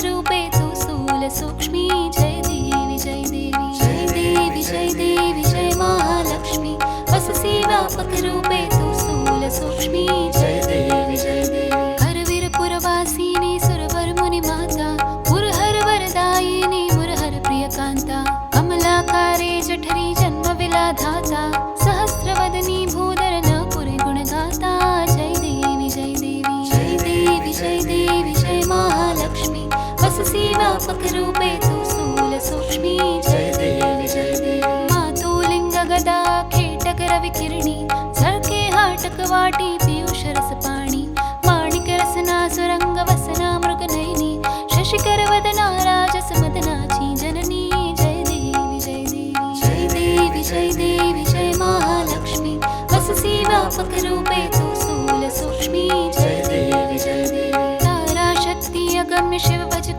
रूपे तु स्थूलसूक्ष्मी जय देवी जय देवी जय देवी जय देवी, जय महालक्ष्मी। वससि व्यापकरूपे तु स्थूलसूक्ष्मी जय देवी जय देवी। करवीरपुरवासिनी सुरवर मुनिमाता मुरहर वरदायिनी, मुरहर प्रियकान्ता कमलाकारे जठरी जन्मविलाधाता। व्यापकरूपे तु स्थूलसूक्ष्मी जय देवी जय देवी। मातुलिङ्गगदा खेटकरविकिरणी झळके हाटकवाटी पीयूषरसपाणि माणिकरसना सुरङ्गवसना मृगनयनी शशिकरवदना राजसमदनाची जननी जय देवी जय देवी जय देवी जय देवी। जय महालक्ष्मी। वससि व्यापकरूपे तु स्थूलसूक्ष्मी जय देवी जय देवी। ताराशक्ति अगम्य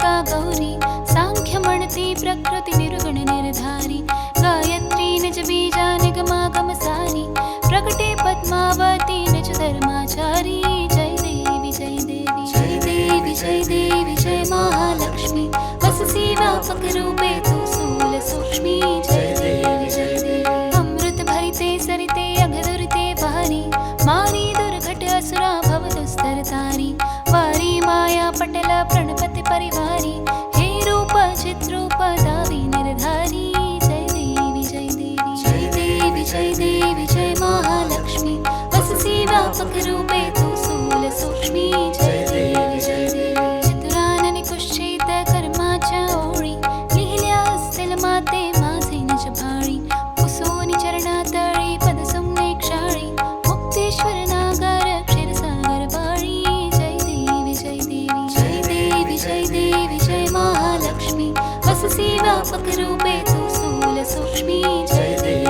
शिवभजका गौरी साङ्ख्यमणति प्रकृति निर्गुण निर्धारि, गायत्री निज बीजा निगमागमसारि प्रकटे पद्मावती निज धर्माचारी, जय देवी जय देवी जय देवी जय देवी, जय महालक्ष्मी वससि व्यापकरूपे तु स्थूलसूक्ष्मी जय देवी जय देवी, अमृत भरिते सरिते अघदुरिते वारि मारी दुर्घट असुरा भवदुस्तरतारि वारी माया पटल प्रणपति परिवारि। हे रूप चिद्रूप दावी निर्धारी। जय देवी जय देवी जय देवी जय देवी जय महालक्ष्मी। वससि व्यापकरूपे तु स्थूलसूक्ष्मी जय देवी जय देवी। चतुराननि भाळी सुसेवा पकरूपे तु स्थूलसूक्ष्मी जयते